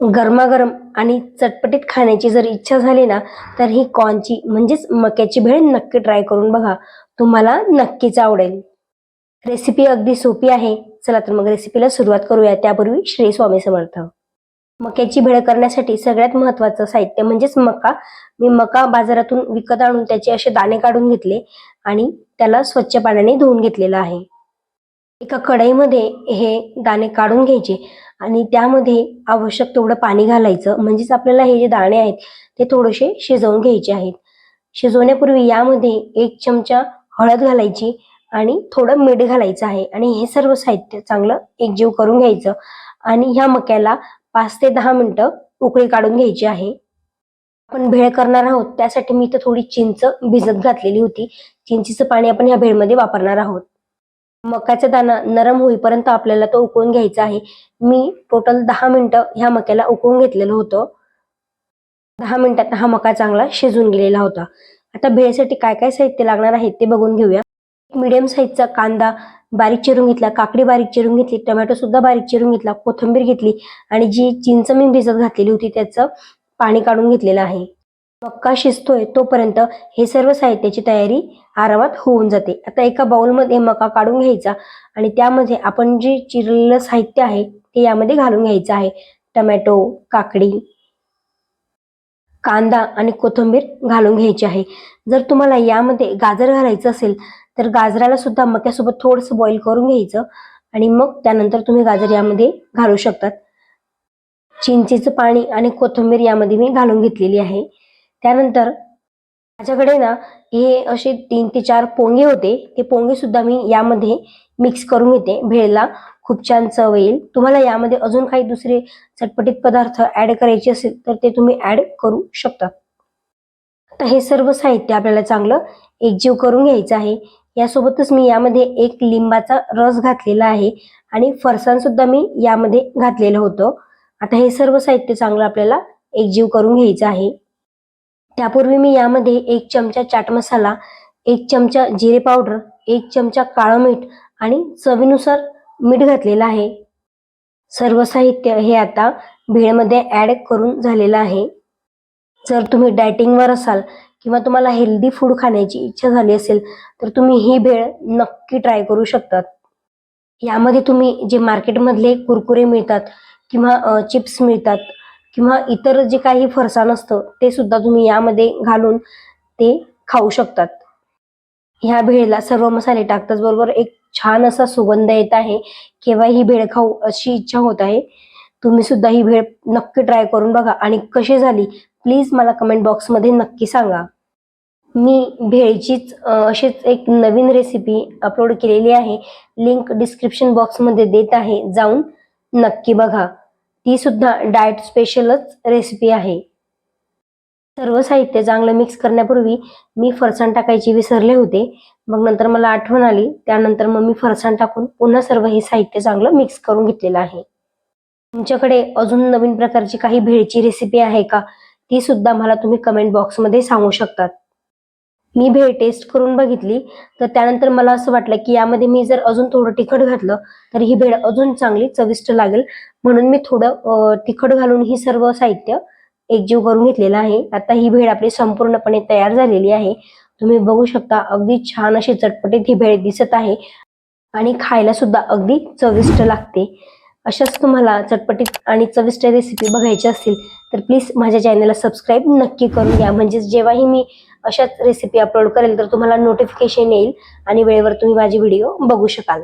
गरमागरम आणि चटपटीत खाण्याची जर इच्छा झाली ना तर ही कॉर्नची म्हणजेच मक्याची भेळ नक्की ट्राय करून बघा. तुम्हाला नक्कीच आवडेल. रेसिपी अगदी सोपी आहे. चला तर मग रेसिपीला सुरुवात करूया. त्यापूर्वी श्री स्वामी समर्थ. मक्याची भेळ करण्यासाठी सगळ्यात महत्वाचं साहित्य म्हणजेच मका. मी मका बाजारातून विकत आणून त्याचे असे दाणे काढून घेतले आणि त्याला स्वच्छ पाण्याने धुवून घेतलेलं आहे. एका कढईमध्ये हे दाणे काढून घ्यायचे. आणि त्यामध्ये आवश्यक तेवढं पाणी घालायचं. म्हणजेच आपल्याला हे जे दाणे आहेत ते थोडेसे शिजवून घ्यायचे आहेत. शिजवण्यापूर्वी यामध्ये एक चमचा हळद घालायची आणि थोडं मीठ घालायचं आहे. आणि हे सर्व साहित्य चांगलं एकजीव करून घ्यायचं. आणि ह्या मक्याला पाच ते दहा मिनटं उकळी काढून घ्यायची आहे. आपण भेळ करणार आहोत त्यासाठी मी इथं थोडी चिंच भिजत घातलेली होती. चिंचेचं पाणी आपण ह्या भेळमध्ये वापरणार आहोत. मक्याचा दाणा नरम होईपर्यंत आपल्याला तो उकळून घ्यायचा आहे. मी टोटल दहा मिनिटं ह्या मक्याला उकळून घेतलेलं होतं. दहा मिनिटात हा मका चांगला शिजून गेलेला होता. आता भेळसाठी काय काय साहित्य लागणार आहे ते बघून घेऊया. मिडियम साईजचा कांदा बारीक चिरून घेतला काकडी बारीक चिरून घेतली टोमॅटो सुद्धा बारीक चिरून घेतला कोथिंबीर घेतली आणि जी चिंच मी भिजत घातलेली होती त्याचं पाणी काढून घेतलेलं आहे. मक्का शिजतोय तोपर्यंत हे सर्व साहित्याची तयारी आरामात होऊन जाते. आता एका बाउलमध्ये मका काढून घ्यायचा आणि त्यामध्ये आपण जे चिरलेलं साहित्य आहे ते यामध्ये घालून घ्यायचं आहे. टमॅटो काकडी कांदा आणि कोथिंबीर घालून घ्यायची आहे. जर तुम्हाला यामध्ये गाजर घालायचं असेल तर गाजराला सुद्धा मक्यासोबत थोडंसं बॉईल करून घ्यायचं आणि मग त्यानंतर तुम्ही गाजर यामध्ये घालू शकतात. चिंचेचं पाणी आणि कोथिंबीर यामध्ये मी घालून घेतलेली आहे. त्यानंतर माझ्याकडे ना हे असे तीन ते चार पोंगे होते. ते पोंगे सुद्धा मी यामध्ये मिक्स करून घेते. भेळला खूप छान चव येईल. तुम्हाला यामध्ये अजून काही दुसरे चटपटीत पदार्थ ऍड करायचे असेल तर ते तुम्ही ऍड करू शकता. आता हे सर्व साहित्य आपल्याला चांगलं एकजीव करून घ्यायचं आहे. यासोबतच मी यामध्ये एक लिंबाचा रस घातलेला आहे आणि फरसाण सुद्धा मी यामध्ये घातलेलं होतं. आता हे सर्व साहित्य चांगलं आपल्याला एकजीव करून घ्यायचं आहे. त्यापूर्वी मी यामध्ये एक चमचा चाट मसाला एक चमचा जिरे पावडर एक चमचा काळं मीठ आणि चवीनुसार मीठ घातलेलं आहे. सर्व साहित्य हे आता भेळमध्ये ॲड करून झालेलं आहे. जर तुम्ही डायटिंगवर असाल किंवा तुम्हाला हेल्दी फूड खाण्याची इच्छा झाली असेल तर तुम्ही ही भेळ नक्की ट्राय करू शकतात. यामध्ये तुम्ही जे मार्केटमधले कुरकुरे मिळतात किंवा चिप्स मिळतात किंवा इतर जे काही फरसाण असतं ते सुद्धा तुम्ही यामध्ये घालून ते खाऊ शकतात. ह्या भेळला सर्व मसाले टाकताच बरोबर एक छान असा सुगंध येत आहे केव्हा ही भेळ खाऊ अशी इच्छा होत आहे तुम्ही सुद्धा ही भेळ नक्की ट्राय करून बघा. आणि कशी झाली प्लीज मला कमेंट बॉक्समध्ये नक्की सांगा. मी भेळचीच अशीच एक नवीन रेसिपी अपलोड केलेली आहे. लिंक डिस्क्रिप्शन बॉक्समध्ये देत आहे जाऊन नक्की बघा. ती सुद्धा डाएट स्पेशलच रेसिपी आहे. सर्व साहित्य चांगलं मिक्स करण्यापूर्वी मी फरसाण टाकायची विसरले होते. मग नंतर मला आठवण आली त्यानंतर मग मी फरसाण टाकून पुन्हा सर्व हे साहित्य चांगलं मिक्स करून घेतलेलं आहे. तुमच्याकडे अजून नवीन प्रकारची काही भेळची रेसिपी आहे का? ती सुद्धा मला तुम्ही कमेंट बॉक्समध्ये सांगू शकतात. मी भेळ टेस्ट करून बघितली. तर त्यानंतर मला असं वाटलं की यामध्ये मी जर अजून थोडं तिखट घातलं तर ही भेळ अजून चांगली चविष्ट लागेल. म्हणून मी थोडं तिखट घालून ही सर्व साहित्य एकजीव करून घेतलेलं आहे. आता ही भेळ आपली संपूर्णपणे तयार झालेली आहे. तुम्ही बघू शकता अगदी छान अशी चटपटीत ही भेळ दिसत आहे. आणि खायला सुद्धा अगदी चविष्ट लागते. अशाच तुम्हाला चटपटीत आणि चविष्ट रेसिपी बघायची असतील तर प्लीज माझ्या चॅनलला सबस्क्राईब नक्की करून घ्या. म्हणजेच जेव्हाही मी अशाच रेसिपी अपलोड करेल तर तुम्हाला नोटिफिकेशन येईल आणि वेळेवर तुम्ही माझी व्हिडिओ बघू शकाल.